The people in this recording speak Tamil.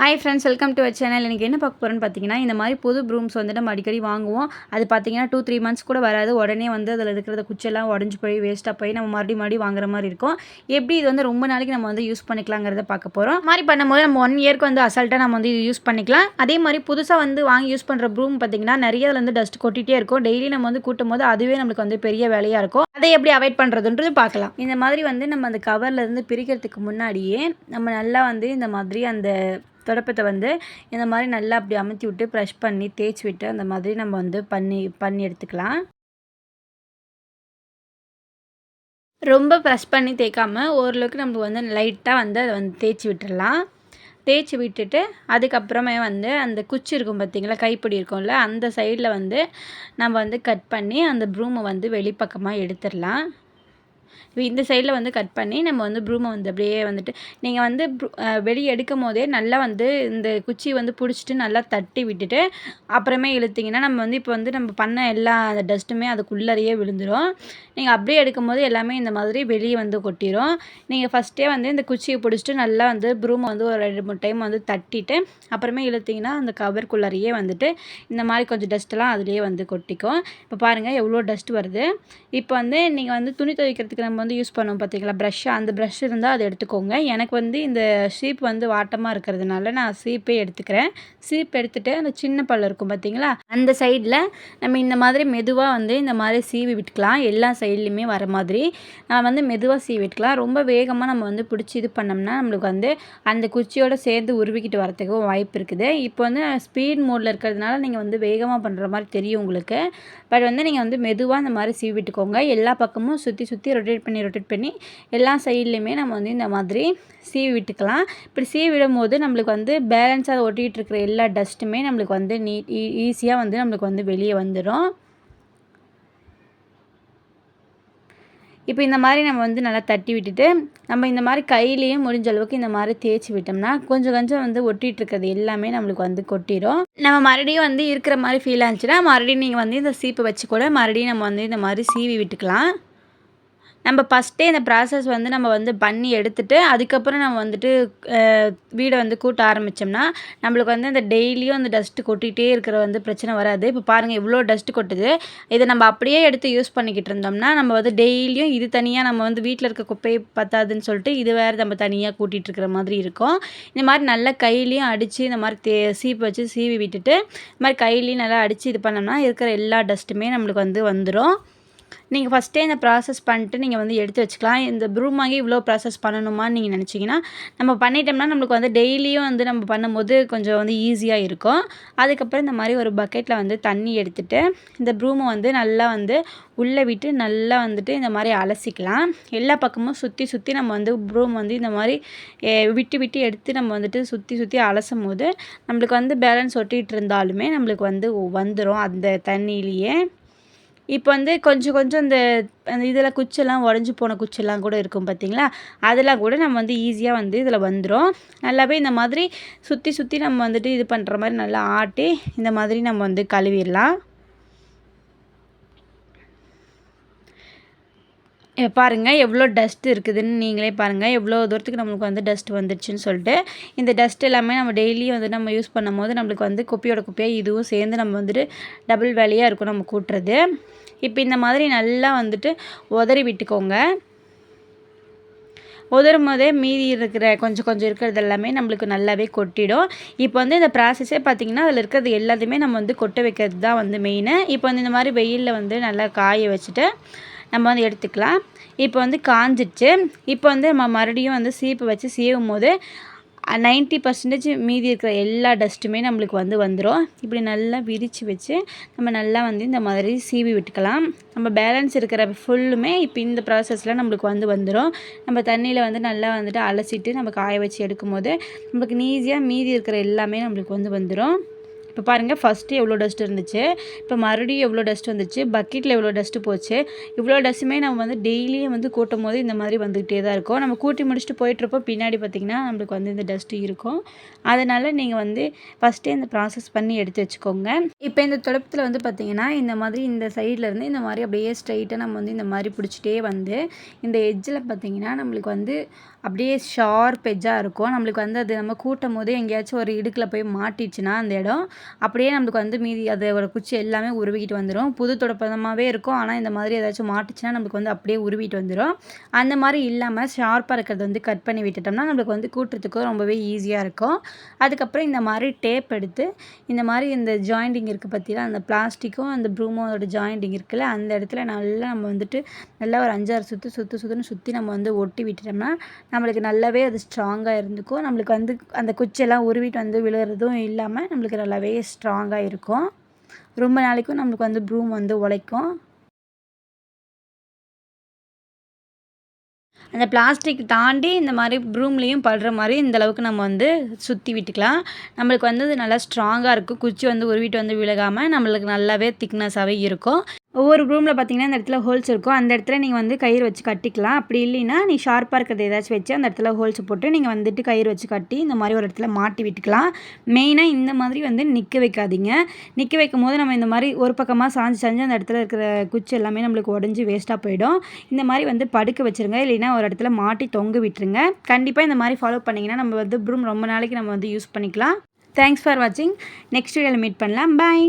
Hi friends welcome to our channel எனக்கு என்ன பார்க்க போகிறேன்னு பார்த்தீங்கன்னா இந்த மாதிரி புது ப்ரூம்ஸ் வந்து நம்ம அடிக்கடி வாங்குவோம். அது பார்த்தீங்கன்னா டூ த்ரீ மந்த்ஸ் கூட வராது. உடனே வந்து அதில் இருக்கிற குச்செல்லாம் உடஞ்சி போய் வேஸ்ட்டாக போய் நம்ம மறுபடியும் மறுபடியும் வாங்குற மாதிரி இருக்கும். எப்படி இது வந்து ரொம்ப நாளைக்கு நம்ம வந்து யூஸ் பண்ணிக்கலாங்கிறத பார்க்க போகிறோம் மாதிரி பண்ணும்போது நம்ம ஒன் இயர்க்கு வந்து அசால்ட்டாக நம்ம வந்து இது யூஸ் பண்ணிக்கலாம். அதே மாதிரி புதுசாக வந்து வாங்கி யூஸ் பண்ணுற ப்ரூம் பார்த்தீங்கன்னா நிறைய அதில் வந்து டஸ்ட் கொட்டிகிட்டே இருக்கும். டெய்லி நம்ம வந்து கூட்டும் போது அதுவே நம்மளுக்கு வந்து பெரிய வேலையாக இருக்கும். அதை எப்படி அவாய்ட் பண்ணுறதுன்றது பார்க்கலாம். இந்த மாதிரி வந்து நம்ம அந்த கவர்லேருந்து பிரிக்கிறதுக்கு முன்னாடியே நம்ம நல்லா வந்து இந்த மாதிரி அந்த தொடப்பத்தை வந்து இந்த மாதிரி நல்லா அப்படி அமுத்தி விட்டு ப்ரெஷ் பண்ணி தேய்ச்சி விட்டு அந்த மாதிரி நம்ம வந்து பண்ணி பண்ணி எடுத்துக்கலாம். ரொம்ப ப்ரெஷ் பண்ணி தேய்க்காமல் ஓரளவுக்கு நம்மளுக்கு வந்து லைட்டாக வந்து அதை வந்து தேய்ச்சி விட்டுடலாம். தேய்ச்சி விட்டுட்டு அதுக்கப்புறமே வந்து அந்த குச்சி இருக்கும் பார்த்திங்களா கைப்பிடி இருக்கும்ல அந்த சைடில் வந்து நம்ம வந்து கட் பண்ணி அந்த ப்ரூமை வந்து வெளிப்பக்கமாக எடுத்துடலாம். இந்த சைடில் வந்து கட் பண்ணி நம்ம வந்து ப்ரூமை வந்து அப்படியே வந்துட்டு நீங்கள் வந்து வெளியே எடுக்கும் போதே நல்லா வந்து இந்த குச்சி வந்து பிடிச்சிட்டு நல்லா தட்டி விட்டுட்டு அப்புறமே இழுத்திங்கன்னா நம்ம வந்து இப்போ வந்து நம்ம பண்ண எல்லா அந்த டஸ்ட்டுமே அதுக்குள்ளறையே விழுந்துடும் நீங்கள் அப்படியே எடுக்கும் போது எல்லாமே இந்த மாதிரி வெளியே வந்து கொட்டிடும் நீங்கள் ஃபஸ்ட்டே வந்து இந்த குச்சியை பிடிச்சிட்டு நல்லா வந்து ப்ரூமை வந்து ஒரு ரெண்டு மூணு டைம் வந்து தட்டிட்டு அப்புறமே இழுத்திங்கன்னா அந்த கவருக்குள்ளறையே வந்துட்டு இந்த மாதிரி கொஞ்சம் டஸ்ட்டெல்லாம் அதுலேயே வந்து கொட்டிக்கும். இப்போ பாருங்கள் எவ்வளோ டஸ்ட் வருது. இப்போ வந்து நீங்கள் வந்து துணி துவைக்கிறதுக்கு நம்ம வந்து யூஸ் பண்ணுவோம் பார்த்தீங்களா ப்ரஷ் அந்த ப்ரஷ் இருந்தால் அதை எடுத்துக்கோங்க. எனக்கு வந்து இந்த ஷீப் வந்து வாட்டமாக இருக்கிறதுனால நான் சீப்பே எடுத்துக்கிறேன். சீப் எடுத்துகிட்டு அந்த சின்ன பல் இருக்கும் பார்த்தீங்களா அந்த சைடில் நம்ம இந்த மாதிரி மெதுவாக வந்து இந்த மாதிரி சீவி விட்டுக்கலாம். எல்லா சைட்லேயுமே வர மாதிரி நான் வந்து மெதுவாக சீவி விட்டுக்கலாம். ரொம்ப வேகமாக நம்ம வந்து பிடிச்சி இது பண்ணோம்னா நம்மளுக்கு வந்து அந்த குச்சியோடு சேர்ந்து உருவிக்கிட்டு வரத்துக்கு வாய்ப்பு இருக்குது. இப்போ வந்து ஸ்பீட் மோடில் இருக்கிறதுனால நீங்கள் வந்து வேகமாக பண்ணுற மாதிரி தெரியும் உங்களுக்கு. பட் வந்து நீங்கள் வந்து மெதுவாக இந்த மாதிரி சீவி விட்டுக்கோங்க. எல்லா பக்கமும் சுற்றி சுற்றி ரொட்டேட் பண்ணி ரொட்டேட் பண்ணி எல்லா சைட்லேயுமே நம்ம வந்து இந்த மாதிரி சீவி விட்டுக்கலாம். இப்படி சீவி விடும் போது நம்மளுக்கு வந்து பேலன்ஸாக ஒட்டிகிட்டு இருக்கிற எல்லா டஸ்ட்டுமே நம்மளுக்கு வந்து நீட் e, ஈஸியாக வந்து நம்மளுக்கு வந்து வெளியே வந்துடும் இப்போ இந்த மாதிரி நம்ம வந்து நல்லா தட்டி விட்டுட்டு நம்ம இந்த மாதிரி கையிலையும் முடிஞ்ச அளவுக்கு இந்த மாதிரி தேய்ச்சி விட்டோம்னா கொஞ்சம் கொஞ்சம் வந்து ஒட்டிகிட்டு இருக்கிறது எல்லாமே நம்மளுக்கு வந்து கொட்டிடும் நம்ம மறுபடியும் வந்து இருக்கிற மாதிரி ஃபீல் ஆச்சுன்னா மறுபடியும் நீங்கள் வந்து இந்த சீப்பை வச்சு கூட மறுபடியும் நம்ம வந்து இந்த மாதிரி சீவி விட்டுக்கலாம். நம்ம ஃபஸ்ட்டே இந்த ப்ராசஸ் வந்து நம்ம வந்து பண்ணி எடுத்துகிட்டு அதுக்கப்புறம் நம்ம வந்துட்டு வீடை வந்து கூட்ட ஆரம்பித்தோம்னா நம்மளுக்கு வந்து அந்த டெய்லியும் அந்த டஸ்ட்டு கொட்டிகிட்டே இருக்கிற வந்து பிரச்சனை வராது. இப்போ பாருங்கள் இவ்வளோ டஸ்ட்டு கொட்டுது. இதை நம்ம அப்படியே எடுத்து யூஸ் பண்ணிக்கிட்டு இருந்தோம்னா நம்ம வந்து டெய்லியும் இது தனியாக நம்ம வந்து வீட்டில் இருக்க குப்பையை பத்தாதுன்னு சொல்லிட்டு இது வேறு நம்ம தனியாக கூட்டிகிட்டு இருக்கிற மாதிரி இருக்கும். இந்த மாதிரி நல்லா கையிலையும் அடித்து இந்த மாதிரி தே சீப்பு வச்சு சீவி விட்டுட்டு இந்த மாதிரி கையிலையும் நல்லா அடித்து இது பண்ணோம்னா இருக்கிற எல்லா டஸ்ட்டுமே நம்மளுக்கு வந்து வந்துடும் நீங்கள் ஃபஸ்ட்டே இந்த ப்ராசஸ் பண்ணிட்டு நீங்கள் வந்து எடுத்து வச்சுக்கலாம். இந்த ப்ரூம் வாங்கி இவ்வளோ ப்ராசஸ் பண்ணணுமான்னு நீங்கள் நினச்சிங்கன்னா நம்ம பண்ணிட்டோம்னா நம்மளுக்கு வந்து டெய்லியும் வந்து நம்ம பண்ணும்போது கொஞ்சம் வந்து ஈஸியாக இருக்கும். அதுக்கப்புறம் இந்த மாதிரி ஒரு பக்கெட்டில் வந்து தண்ணி எடுத்துகிட்டு இந்த ப்ரூமை வந்து நல்லா வந்து உள்ளே விட்டு நல்லா வந்துட்டு இந்த மாதிரி அலசிக்கலாம். எல்லா பக்கமும் சுற்றி சுற்றி நம்ம வந்து ப்ரூம் வந்து இந்த மாதிரி விட்டு விட்டு எடுத்து நம்ம வந்துட்டு சுற்றி சுற்றி அலசும் போது நம்மளுக்கு வந்து பேலன்ஸ் ஒட்டிகிட்டு இருந்தாலுமே நம்மளுக்கு வந்து வந்துடும் அந்த தண்ணியிலேயே. இப்போ வந்து கொஞ்சம் கொஞ்சம் இந்த அந்த இதில் குச்செல்லாம் உடஞ்சி போன குச்செல்லாம் கூட இருக்கும் பார்த்திங்களா? அதெல்லாம் கூட நம்ம வந்து ஈஸியாக வந்து இதில் வந்துடும் நல்லாவே இந்த மாதிரி சுற்றி சுற்றி நம்ம வந்துட்டு இது பண்ணுற மாதிரி நல்லா ஆட்டி இந்த மாதிரி நம்ம வந்து கழுவிடலாம். பாருங்கள் எவ்வளோ டஸ்ட் இருக்குதுன்னு நீங்களே பாருங்கள் எவ்வளோ தூரத்துக்கு நம்மளுக்கு வந்து டஸ்ட் வந்துடுச்சுன்னு சொல்லிட்டு இந்த டஸ்ட் எல்லாமே நம்ம டெய்லியும் வந்து நம்ம யூஸ் பண்ணும் போது நம்மளுக்கு வந்து குப்பையோட குப்பையாக இதுவும் சேர்ந்து நம்ம வந்துட்டு டபுள் வேலையாக இருக்கும் நம்ம கூட்டுறது. இப்போ இந்த மாதிரி நல்லா வந்துட்டு உதறி விட்டுக்கோங்க. உதரும் போதே மீதி இருக்கிற கொஞ்சம் கொஞ்சம் இருக்கிறது எல்லாமே நம்மளுக்கு நல்லாவே கொட்டிடும். இப்போ வந்து இந்த ப்ராசஸே பார்த்திங்கன்னா அதில் இருக்கிறது எல்லாத்தையுமே நம்ம வந்து கொட்ட வைக்கிறது தான் வந்து மெயினு இப்போ வந்து இந்த மாதிரி வெயிலில் வந்து நல்லா காய வச்சுட்டு நம்ம வந்து எடுத்துக்கலாம். இப்போ வந்து காஞ்சிடுச்சு இப்போ வந்து நம்ம மறுபடியும் வந்து சீப்பு வச்சு சீவும் போது நைன்ட்டி பர்சன்டேஜ் மீதி இருக்கிற எல்லா டஸ்ட்டுமே நம்மளுக்கு வந்து வந்துடும் இப்படி நல்லா விரித்து வச்சு நம்ம நல்லா வந்து இந்த மாதிரி சீவி விட்டுக்கலாம். நம்ம பேலன்ஸ் இருக்கிற ஃபுல்லுமே இப்போ இந்த ப்ராசஸில் நம்மளுக்கு வந்து வந்துடும் நம்ம தண்ணியில் வந்து நல்லா வந்துட்டு அலசிட்டு நம்ம காய வச்சு எடுக்கும் போது நம்மளுக்கு ஈஸியாக மீதி இருக்கிற எல்லாமே நம்மளுக்கு வந்து வந்துடும் இப்போ பாருங்கள் ஃபஸ்ட்டு எவ்வளோ டஸ்ட் இருந்துச்சு? இப்போ மறுபடியும் எவ்வளோ டஸ்ட் வந்துச்சு? பக்கெட்டில் எவ்வளோ டஸ்ட்டு போச்சு? இவ்வளோ டஸ்ட்டுமே நம்ம வந்து டெய்லியும் வந்து கூட்டும் போது இந்த மாதிரி வந்துக்கிட்டே தான் இருக்கும். நம்ம கூட்டி முடிச்சுட்டு போயிட்டுருப்போ பின்னாடி பார்த்திங்கன்னா நம்மளுக்கு வந்து இந்த டஸ்ட்டு இருக்கும். அதனால் நீங்கள் வந்து ஃபஸ்ட்டே இந்த ப்ராசஸ் பண்ணி எடுத்து வச்சுக்கோங்க. இப்போ இந்த தொடப்பத்தில் வந்து பார்த்திங்கன்னா இந்த மாதிரி இந்த சைட்லேருந்து இந்த மாதிரி அப்படியே ஸ்ட்ரைட்டாக நம்ம வந்து இந்த மாதிரி பிடிச்சிட்டே வந்து இந்த எஜ்ஜில் பார்த்திங்கன்னா நம்மளுக்கு வந்து அப்படியே ஷார்ப் எஜ்ஜாக இருக்கும். நம்மளுக்கு வந்து அது நம்ம கூட்டும் போது எங்கேயாச்சும் ஒரு இடுக்கில் போய் மாட்டிச்சுன்னா அந்த இடம் அப்படியே நம்மளுக்கு வந்து மீதி அதோட குச்சி எல்லாமே உருவிக்கிட்டு வந்துடும் புது தொடப்பதமாகவே இருக்கும். ஆனால் இந்த மாதிரி ஏதாச்சும் மாட்டுச்சுன்னா நம்மளுக்கு வந்து அப்படியே உருவிட்டு வந்துடும் அந்த மாதிரி இல்லாமல் ஷார்ப்பாக இருக்கிறது வந்து கட் பண்ணி விட்டுட்டோம்னா நம்மளுக்கு வந்து கூட்டுறதுக்கும் ரொம்பவே ஈஸியாக இருக்கும். அதுக்கப்புறம் இந்த மாதிரி டேப் எடுத்து இந்த மாதிரி இந்த ஜாயிண்டிங் இருக்குது பார்த்தீங்கன்னா அந்த பிளாஸ்டிக்கும் அந்த ப்ரூமோட ஜாயிண்டிங் இருக்குல்ல அந்த இடத்துல நல்லா நம்ம வந்துட்டு நல்லா ஒரு அஞ்சாறு சுற்று சுற்று சுற்றுன்னு சுற்றி நம்ம வந்து ஒட்டி விட்டுட்டோம்னா நம்மளுக்கு நல்லாவே அது ஸ்ட்ராங்காக இருந்துக்கும். நம்மளுக்கு வந்து அந்த குச்செல்லாம் உருவிட்டு வந்து விழுறதும் இல்லாமல் நம்மளுக்கு நல்லாவே ஸ்ட்ராங்காக இருக்கும். ரொம்ப நாளைக்கும் நம்மளுக்கு வந்து ப்ரூம் வந்து உழைக்கும். அந்த பிளாஸ்டிக் தாண்டி இந்த மாதிரி ப்ரூம்லேயும் படுற மாதிரி இந்த அளவுக்கு நம்ம வந்து சுற்றி விட்டுக்கலாம். நம்மளுக்கு வந்து அது நல்லா ஸ்ட்ராங்காக இருக்கும். குச்சி வந்து உருவிட்டு வந்து விழுகாமல் நம்மளுக்கு நல்லாவே திக்னஸாகவே இருக்கும். ஒவ்வொரு ரூமில் பார்த்தீங்கன்னா இந்த இடத்துல ஹோல்ஸ் இருக்கும். அந்த இடத்துல நீங்கள் வந்து கயிறு வச்சு கட்டிக்கலாம். அப்படி இல்லைன்னா நீ ஷார்ப்பாக இருக்கிறத ஏதாச்சும் வச்சு அந்த இடத்துல ஹோல்ஸ் போட்டு நீங்கள் வந்துட்டு கயிறு வச்சு கட்டி இந்த மாதிரி ஒரு இடத்துல மாட்டி விட்டுக்கலாம். மெயினாக இந்த மாதிரி வந்து நிற்க வைக்காதீங்க. நிற்க வைக்கும் போது நம்ம இந்த மாதிரி ஒரு பக்கமாக சாஞ்சு சாஞ்சு அந்த இடத்துல இருக்கிற குச்சி எல்லாமே நம்மளுக்கு உடஞ்சி வேஸ்ட்டாக போயிடும். இந்த மாதிரி வந்து படுக்க வச்சுருங்க. இல்லைன்னா ஒரு இடத்துல மாட்டி தொங்க விட்டுருங்க. கண்டிப்பாக இந்த மாதிரி ஃபாலோ பண்ணிங்கன்னா நம்ம வந்து ப்ரூம் ரொம்ப நாளைக்கு நம்ம வந்து யூஸ் பண்ணிக்கலாம். தேங்க்ஸ் ஃபார் வாட்சிங் நெக்ஸ்ட் வீடியோவில் மீட் பண்ணலாம். பாய்